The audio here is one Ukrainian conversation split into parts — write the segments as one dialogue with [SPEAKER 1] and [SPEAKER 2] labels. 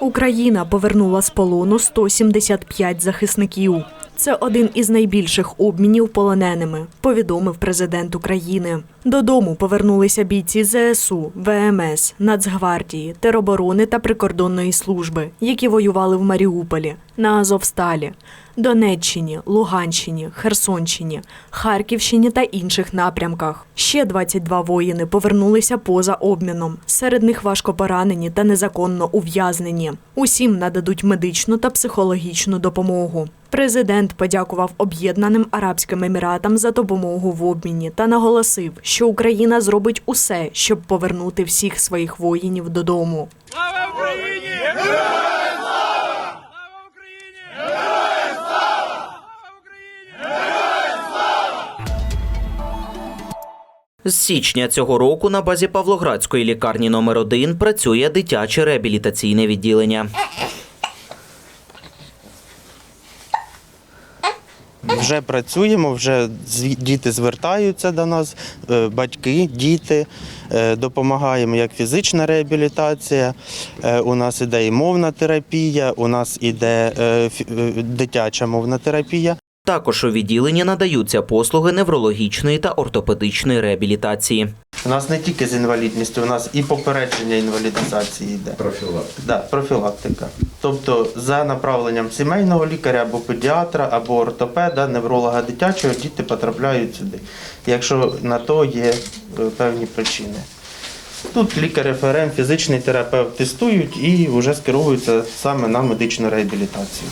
[SPEAKER 1] Україна повернула з полону 175 захисників. Це один із найбільших обмінів полоненими, повідомив президент України. Додому повернулися бійці ЗСУ, ВМС, Нацгвардії, тероборони та прикордонної служби, які воювали в Маріуполі, на Азовсталі, Донеччині, Луганщині, Херсонщині, Харківщині та інших напрямках. Ще 22 воїни повернулися поза обміном. Серед них важко поранені та незаконно ув'язнені. Усім нададуть медичну та психологічну допомогу. Президент подякував Об'єднаним Арабським Еміратам за допомогу в обміні та наголосив, що Україна зробить усе, щоб повернути всіх своїх воїнів додому.
[SPEAKER 2] Слава Україні! Героям слава! Слава Україні! Героям слава! Слава Україні!
[SPEAKER 3] З січня цього року на базі Павлоградської лікарні номер 1 працює дитяче реабілітаційне відділення.
[SPEAKER 4] Вже працюємо, вже діти звертаються до нас, е, батьки, діти. Е, Допомагаємо як фізична реабілітація. е, У нас іде і мовна терапія, у нас іде дитяча мовна терапія.
[SPEAKER 3] Також у відділенні надаються послуги неврологічної та ортопедичної реабілітації.
[SPEAKER 4] У нас не тільки з інвалідністю, у нас і попередження інвалідизації йде. Профілактика. Да, профілактика. Тобто за направленням сімейного лікаря або педіатра, або ортопеда, невролога дитячого, діти потрапляють сюди, якщо на то є е, певні причини. Тут лікар ФРМ, фізичний терапевт тестують і вже скеровуються саме на медичну реабілітацію.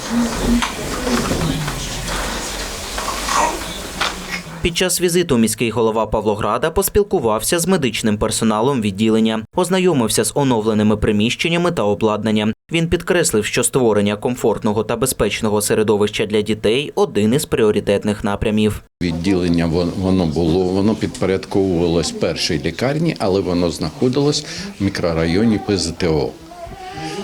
[SPEAKER 3] Під час візиту міський голова Павлограда поспілкувався з медичним персоналом відділення, ознайомився з оновленими приміщеннями та обладнанням. Він підкреслив, що створення комфортного та безпечного середовища для дітей один із пріоритетних напрямів.
[SPEAKER 5] Відділення воно було, воно підпорядковувалось першій лікарні, але воно знаходилось в мікрорайоні ПЗТО.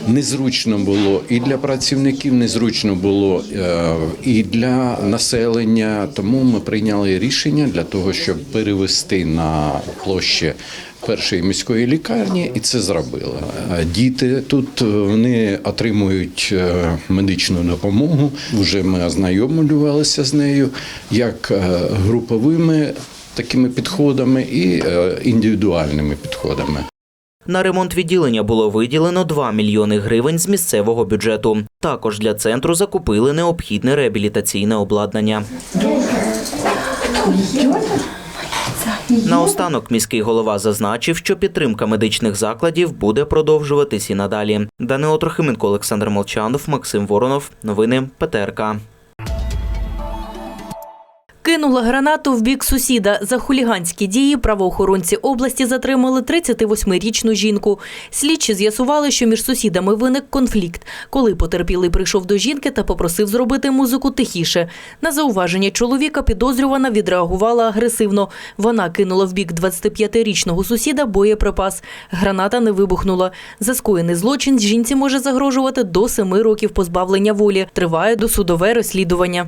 [SPEAKER 5] Незручно було і для працівників, незручно було е, і для населення. Тому ми прийняли рішення для того, щоб перевести на площі першої міської лікарні, і це зробили. Е, Діти тут е, вони отримують медичну допомогу. Вже ми ознайомлювалися з нею як груповими такими підходами і індивідуальними підходами.
[SPEAKER 3] На ремонт відділення було виділено 2 мільйони гривень з місцевого бюджету. Також для центру закупили необхідне реабілітаційне обладнання. Наостанок міський голова зазначив, що підтримка медичних закладів буде продовжуватись і надалі. Данило Трохименко, Олександр Молчанов, Максим Воронов. Новини ПТРК.
[SPEAKER 6] Кинула гранату в бік сусіда. За хуліганські дії правоохоронці області затримали 38-річну жінку. Слідчі з'ясували, що між сусідами виник конфлікт, коли потерпілий прийшов до жінки та попросив зробити музику тихіше. На зауваження чоловіка підозрювана відреагувала агресивно. Вона кинула в бік 25-річного сусіда боєприпас. Граната не вибухнула. За скоєний злочин жінці може загрожувати до 7 років позбавлення волі. Триває досудове розслідування.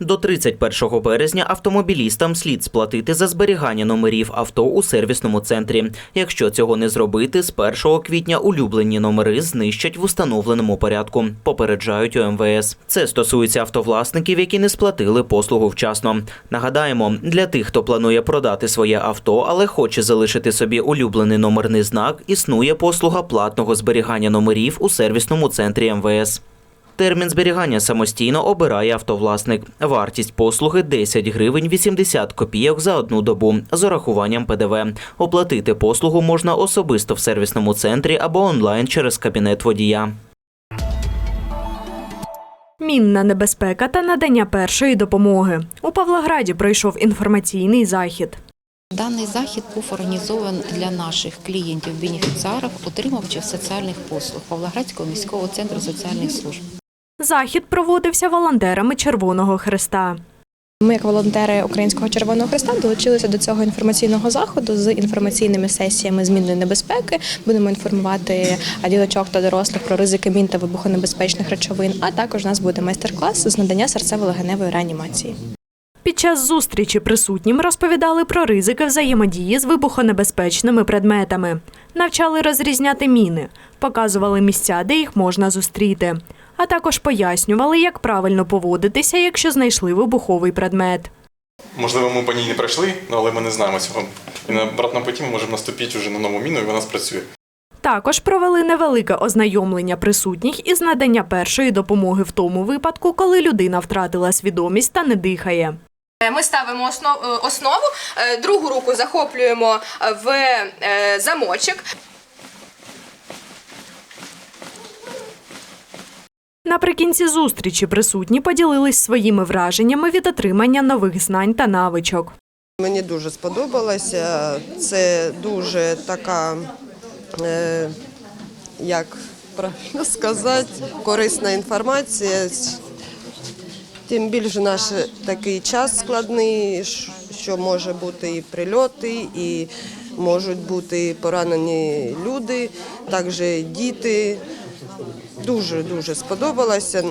[SPEAKER 3] До 31 березня автомобілістам слід сплатити за зберігання номерів авто у сервісному центрі. Якщо цього не зробити, з 1 квітня улюблені номери знищать в установленому порядку. Попереджають у МВС. Це стосується автовласників, які не сплатили послугу вчасно. Нагадаємо, для тих, хто планує продати своє авто, але хоче залишити собі улюблений номерний знак, існує послуга платного зберігання номерів у сервісному центрі МВС. Термін зберігання самостійно обирає автовласник. Вартість послуги 10 гривень 80 копійок за одну добу з урахуванням ПДВ. Оплатити послугу можна особисто в сервісному центрі або онлайн через кабінет водія.
[SPEAKER 1] Мінна небезпека та надання першої допомоги. У Павлограді пройшов інформаційний захід.
[SPEAKER 7] Даний захід був організований для наших клієнтів-бенефіціарів, отримувачів соціальних послуг Павлоградського міського центру соціальних служб.
[SPEAKER 1] Захід проводився волонтерами Червоного Хреста.
[SPEAKER 8] Ми, як волонтери Українського Червоного Христа, долучилися до цього інформаційного заходу з інформаційними сесіями змінної небезпеки. Будемо інформувати ділочок та дорослих про ризики мін та вибухонебезпечних речовин. А також у нас буде майстер-клас з надання серцево-легеневої реанімації.
[SPEAKER 1] Під час зустрічі присутнім розповідали про ризики взаємодії з вибухонебезпечними предметами, навчали розрізняти міни, показували місця, де їх можна зустріти, а також пояснювали, як правильно поводитися, якщо знайшли вибуховий предмет.
[SPEAKER 9] Можливо, ми по ній не пройшли, ну, але ми не знаємо цього. І на обратному путі ми можемо наступити вже на нову міну, і вона спрацює.
[SPEAKER 1] Також провели невелике ознайомлення присутніх із надання першої допомоги в тому випадку, коли людина втратила свідомість та не дихає.
[SPEAKER 10] Ми ставимо основ- е, основу, е, другу руку захоплюємо е, в е, замочок.
[SPEAKER 1] Наприкінці зустрічі присутні поділились своїми враженнями від отримання нових знань та навичок.
[SPEAKER 11] Мені дуже сподобалося. Це дуже така, е, як правильно сказати, корисна інформація. Тим більше наш такий час складний, що може бути і прильоти, і можуть бути поранені люди, також діти. Дуже дуже сподобалося.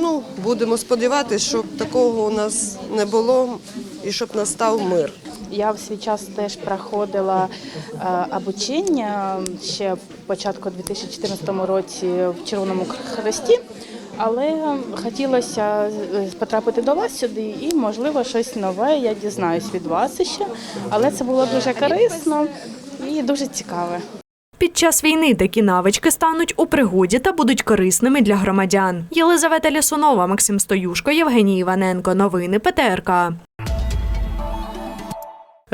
[SPEAKER 11] Ну, будемо сподіватися, щоб такого у нас не було і щоб настав мир.
[SPEAKER 12] Я в свій час теж проходила е, обучення ще початку 2014 році в Червоному Хресті, але хотілося е, потрапити до вас сюди і, можливо, щось нове я дізнаюсь від вас ще. Але це було дуже корисно і дуже цікаве.
[SPEAKER 1] Під час війни такі навички стануть у пригоді та будуть корисними для громадян. Єлизавета Лісунова, Максим Стоюшко, Євгеній Іваненко. Новини ПТРК.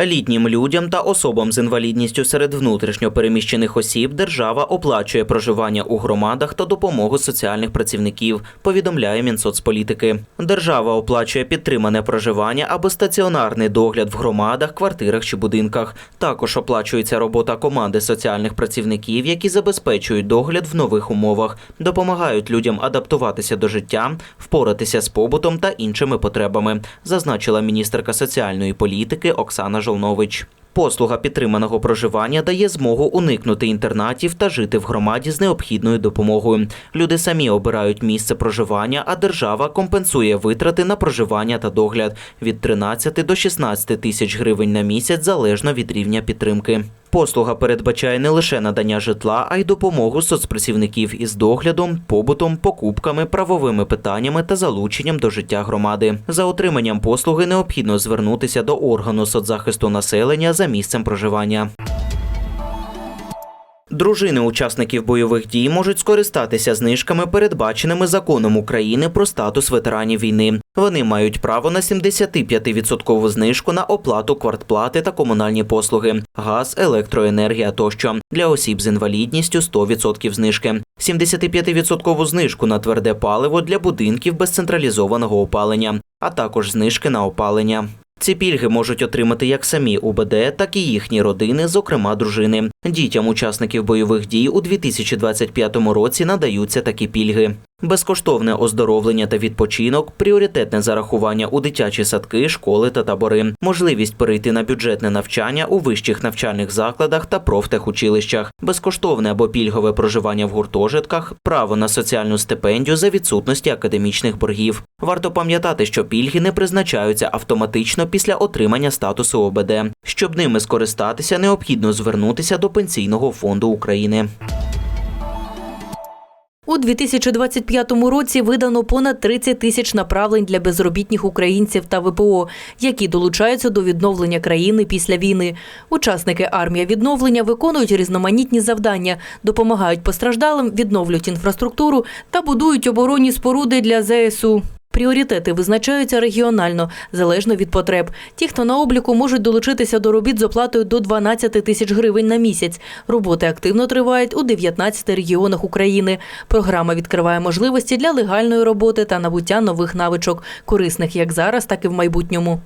[SPEAKER 3] Літнім людям та особам з інвалідністю серед внутрішньо переміщених осіб держава оплачує проживання у громадах та допомогу соціальних працівників, повідомляє Мінсоцполітики. Держава оплачує підтримане проживання або стаціонарний догляд в громадах, квартирах чи будинках. Також оплачується робота команди соціальних працівників, які забезпечують догляд в нових умовах, допомагають людям адаптуватися до життя, впоратися з побутом та іншими потребами, зазначила міністерка соціальної політики Оксана Жолнович. Послуга підтриманого проживання дає змогу уникнути інтернатів та жити в громаді з необхідною допомогою. Люди самі обирають місце проживання, а держава компенсує витрати на проживання та догляд від 13 до 16 тисяч гривень на місяць залежно від рівня підтримки. Послуга передбачає не лише надання житла, а й допомогу соцпрацівників із доглядом, побутом, покупками, правовими питаннями та залученням до життя громади. За отриманням послуги необхідно звернутися до органу соцзахисту населення за місцем проживання. Дружини учасників бойових дій можуть скористатися знижками, передбаченими законом України про статус ветеранів війни. Вони мають право на 75% знижку на оплату квартплати та комунальні послуги, газ, електроенергія тощо. Для осіб з інвалідністю 100% знижки, 75% знижку на тверде паливо для будинків без централізованого опалення, а також знижки на опалення. Ці пільги можуть отримати як самі УБД, так і їхні родини, зокрема дружини. Дітям учасників бойових дій у 2025 році надаються такі пільги. Безкоштовне оздоровлення та відпочинок, пріоритетне зарахування у дитячі садки, школи та табори, можливість перейти на бюджетне навчання у вищих навчальних закладах та профтехучилищах, безкоштовне або пільгове проживання в гуртожитках, право на соціальну стипендію за відсутності академічних боргів. Варто пам'ятати, що пільги не призначаються автоматично після отримання статусу ОБД. Щоб ними скористатися, необхідно звернутися до Пенсійного фонду України.
[SPEAKER 6] У 2025 році видано понад 30 тисяч направлень для безробітних українців та ВПО, які долучаються до відновлення країни після війни. Учасники армія відновлення виконують різноманітні завдання, допомагають постраждалим, відновлюють інфраструктуру та будують оборонні споруди для ЗСУ. Пріоритети визначаються регіонально, залежно від потреб. Ті, хто на обліку, можуть долучитися до робіт з оплатою до 12 тисяч гривень на місяць. Роботи активно тривають у 19 регіонах України. Програма відкриває можливості для легальної роботи та набуття нових навичок, корисних як зараз, так і в майбутньому.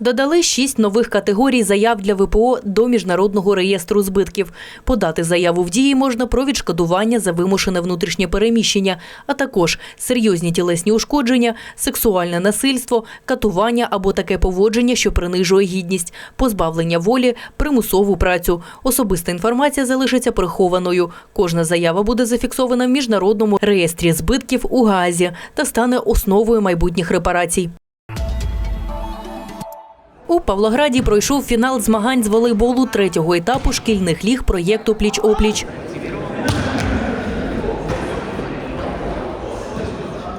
[SPEAKER 6] Додали шість нових категорій заяв для ВПО до міжнародного реєстру збитків. Подати заяву в дії можна про відшкодування за вимушене внутрішнє переміщення, а також серйозні тілесні ушкодження, сексуальне насильство, катування або таке поводження, що принижує гідність, позбавлення волі, примусову працю. Особиста інформація залишиться прихованою. Кожна заява буде зафіксована в міжнародному реєстрі збитків у Гаазі та стане основою майбутніх репарацій. У Павлограді пройшов фінал змагань з волейболу третього етапу шкільних ліг проєкту Пліч-опліч.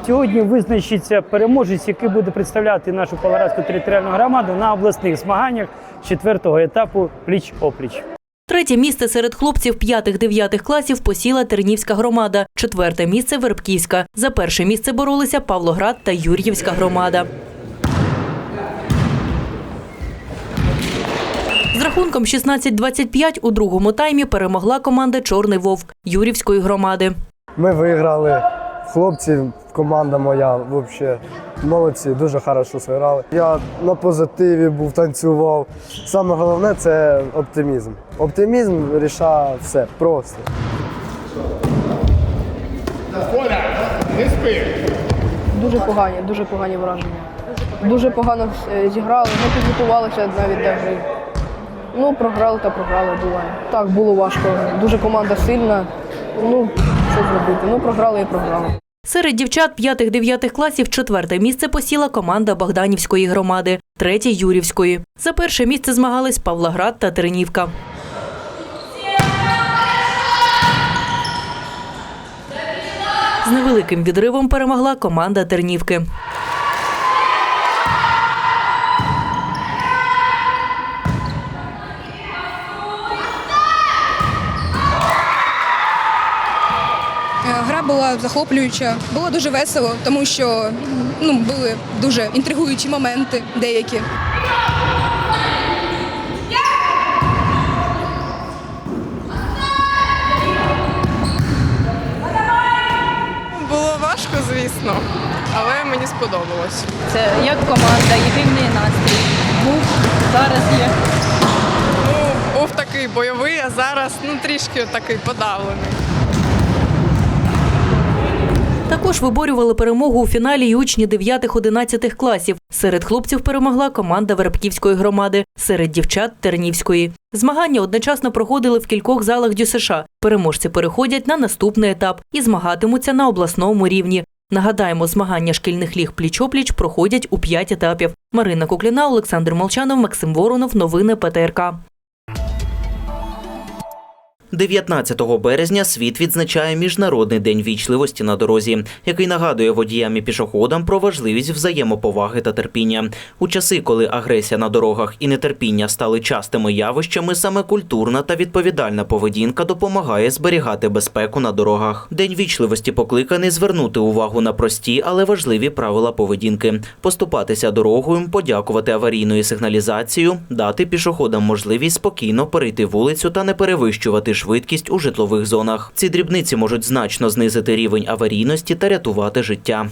[SPEAKER 13] Сьогодні визначиться переможець, який буде представляти нашу Павлоградську територіальну громаду на обласних змаганнях четвертого етапу пліч-опліч.
[SPEAKER 6] Третє місце серед хлопців 5-9 класів посіла Тернівська громада. Четверте місце Вербківська. За перше місце боролися Павлоград та Юр'ївська громада. З рахунком 16-25 у другому таймі перемогла команда Чорний Вовк Юрівської громади.
[SPEAKER 14] Ми виграли. Хлопці, команда моя взагалі молодці, дуже хорошо зіграли. Я на позитиві був, танцював. Саме головне це оптимізм. Оптимізм рішає все просто.
[SPEAKER 15] Дуже погані, дуже погані враження. Дуже погано е, зіграли, не підготувалися навіть до гри. Ну, програли та програли, буває. Так, було важко. Дуже команда сильна. Ну, що зробити? Ну, програли і програли.
[SPEAKER 6] Серед дівчат 5-9 класів четверте місце посіла команда Богданівської громади, третє Юрівської. За перше місце змагались Павлоград та Тернівка. З невеликим відривом перемогла команда Тернівки.
[SPEAKER 16] Гра була захоплююча, було дуже весело, тому що ну, були дуже інтригуючі моменти деякі.
[SPEAKER 17] Було важко, звісно, але мені сподобалось.
[SPEAKER 12] Це як команда, єдиний настрій. Був, зараз є.
[SPEAKER 17] Ну, був такий бойовий, а зараз ну трішки такий подавлений.
[SPEAKER 6] Також виборювали перемогу у фіналі й учні 9-11 класів. Серед хлопців перемогла команда Вербківської громади, серед дівчат Тернівської. Змагання одночасно проходили в кількох залах ДЮСШ. Переможці переходять на наступний етап і змагатимуться на обласному рівні. Нагадаємо, змагання шкільних ліг пліч-опліч проходять у п'ять етапів. Марина Кукліна, Олександр Молчанов, Максим Воронов. Новини ПТРК.
[SPEAKER 3] 19 березня світ відзначає Міжнародний день вічливості на дорозі, який нагадує водіям і пішоходам про важливість взаємоповаги та терпіння. У часи, коли агресія на дорогах і нетерпіння стали частими явищами, саме культурна та відповідальна поведінка допомагає зберігати безпеку на дорогах. День вічливості покликаний звернути увагу на прості, але важливі правила поведінки: поступатися дорогою, подякувати аварійною сигналізацією, дати пішоходам можливість спокійно перейти вулицю та не перевищувати швидкість у житлових зонах. Ці дрібниці можуть значно знизити рівень аварійності та рятувати життя.